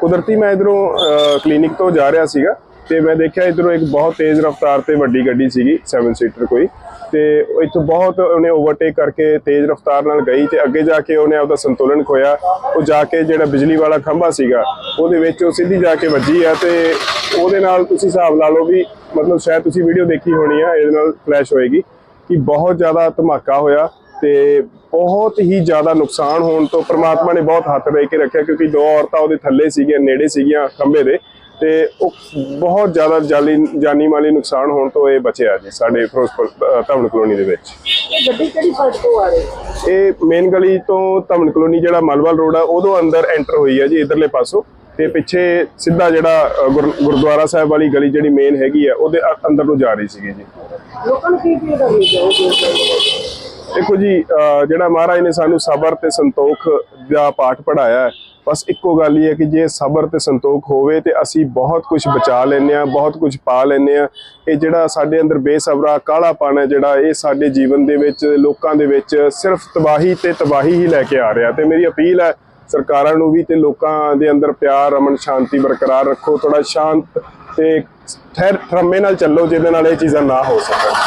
ਕੁਦਰਤੀ ਮੈਂ ਇਧਰੋਂ ਕਲੀਨਿਕ ਤੋਂ ਜਾ ਰਿਹਾ ਸੀਗਾ ਤੇ ਮੈਂ ਦੇਖਿਆ ਇਧਰੋਂ ਇੱਕ ਬਹੁਤ ਤੇਜ਼ ਰਫ਼ਤਾਰ ਤੇ ਵੱਡੀ ਗੱਡੀ ਸੀਗੀ 7 ਸੀਟਰ ਕੋਈ। ਤੇ ਇੱਥੋਂ ਬਹੁਤ ਉਹਨੇ ਓਵਰਟੇਕ ਕਰਕੇ ਤੇਜ਼ ਰਫ਼ਤਾਰ ਨਾਲ ਗਈ ਤੇ ਅੱਗੇ ਜਾ ਕੇ ਉਹਨੇ ਆਪਦਾ ਸੰਤੁਲਨ ਖੋਇਆ। ਉਹ ਜਾ ਕੇ ਜਿਹੜਾ ਬਿਜਲੀ ਵਾਲਾ ਖੰਭਾ ਸੀਗਾ, ਉਹਦੇ ਵਿੱਚ ਉਹ ਸਿੱਧੀ ਜਾ ਕੇ ਵੱਜੀ ਆ ਤੇ ਉਹਦੇ ਨਾਲ ਤੁਸੀਂ ਹਿਸਾਬ ਲਾ ਲਓ ਵੀ ਮਤਲਬ ਸ਼ਾਇਦ ਤੁਸੀਂ ਵੀਡੀਓ ਦੇਖੀ ਹੋਣੀ ਆ, ਇਹਦੇ ਨਾਲ ਫਲੈਸ਼ ਹੋਏਗੀ ਕਿ ਬਹੁਤ ਜ਼ਿਆਦਾ ਧਮਾਕਾ ਹੋਇਆ। ਤੇ ਬਹੁਤ ਹੀ ਜ਼ਿਆਦਾ ਨੁਕਸਾਨ ਹੋਣ ਤੋਂ ਪ੍ਰਮਾਤਮਾ ਨੇ ਬਹੁਤ ਹੱਥ ਦੇ ਕੇ ਰੱਖਿਆ ਕਿਉਂਕਿ ਦੋ ਔਰਤਾਂ ਉਹਦੇ ਥੱਲੇ ਸੀਗੀਆਂ ਨੇੜੇ ਸੀਗੀਆਂ ਖੰਭੇ ਦੇ ਤੇ ਉਹ ਬਹੁਤ ਜ਼ਿਆਦਾ ਜਾਨੀ ਜਾਨੀ ਮਾਲੀ ਨੁਕਸਾਨ ਹੋਣ ਤੋਂ ਇਹ ਬਚਿਆ ਜੀ ਸਾਡੇ ਫਿਰੋਜ਼ਪੁਰ ਧਵਨ ਕਲੋਨੀ ਦੇ ਵਿੱਚ। ਇਹ ਗੱਡੀ ਕਿਹੜੀ ਸਾਈਡ ਤੋਂ ਆ ਰਹੀ ਇਹ ਮੇਨ ਗਲੀ ਤੋਂ ਧਵਨ ਕਲੋਨੀ ਜਿਹੜਾ ਮਲਵਲ ਰੋਡ ਆ ਉਦੋਂ ਅੰਦਰ ਐਂਟਰ ਹੋਈ ਹੈ ਜੀ ਇਧਰਲੇ ਪਾਸੋਂ ਤੇ ਪਿੱਛੇ ਸਿੱਧਾ ਜਿਹੜਾ ਗੁਰਦੁਆਰਾ ਸਾਹਿਬ ਵਾਲੀ ਗਲੀ ਜਿਹੜੀ ਮੇਨ ਹੈਗੀ ਆ ਉਹਦੇ ਅੰਦਰ ਨੂੰ ਜਾ ਰਹੀ ਸੀਗੀ ਜੀ। ਲੋਕਾਂ ਨੂੰ ਕੀ ਕੀ ਕਰਨੀ ਚਾਹੀਦੀ ਦੇਖੋ ਜੀ ਜਿਹੜਾ ਮਹਾਰਾਜ ਨੇ ਸਾਨੂੰ ਸਬਰ ਤੇ ਸੰਤੋਖ ਦਾ ਪਾਠ ਪੜਾਇਆ ਬਸ ਇੱਕੋ ਗੱਲ ਹੀ ਹੈ ਕਿ ਜੇ ਸਬਰ ਤੇ ਸੰਤੋਖ ਹੋਵੇ ਤੇ ਅਸੀਂ ਬਹੁਤ ਕੁਝ ਬਚਾ ਲੈਂਦੇ ਆ ਬਹੁਤ ਕੁਝ ਪਾ ਲੈਂਦੇ ਆ ਇਹ ਜਿਹੜਾ ਸਾਡੇ ਅੰਦਰ ਬੇਸਬਰਾ ਕਾਲਾਪਨ ਹੈ ਜਿਹੜਾ, ਇਹ ਸਾਡੇ ਜੀਵਨ ਦੇ ਵਿੱਚ, ਲੋਕਾਂ ਦੇ ਵਿੱਚ ਸਿਰਫ ਤਬਾਹੀ ਤੇ ਤਬਾਹੀ ਹੀ ਲੈ ਕੇ ਆ ਰਿਹਾ ਤੇ ਮੇਰੀ ਅਪੀਲ ਹੈ ਸਰਕਾਰਾਂ ਨੂੰ ਵੀ ਤੇ ਲੋਕਾਂ ਦੇ ਅੰਦਰ ਪਿਆਰ ਅਮਨ ਸ਼ਾਂਤੀ ਬਰਕਰਾਰ ਰੱਖੋ ਥੋੜਾ ਸ਼ਾਂਤ ਤੇ ਠਹਿਰ ਠਰਮੇ ਨਾਲ ਚੱਲੋ ਜਿਹਦੇ ਨਾਲ ਇਹ ਚੀਜ਼ਾਂ ਨਾ ਹੋ ਸਕਣ।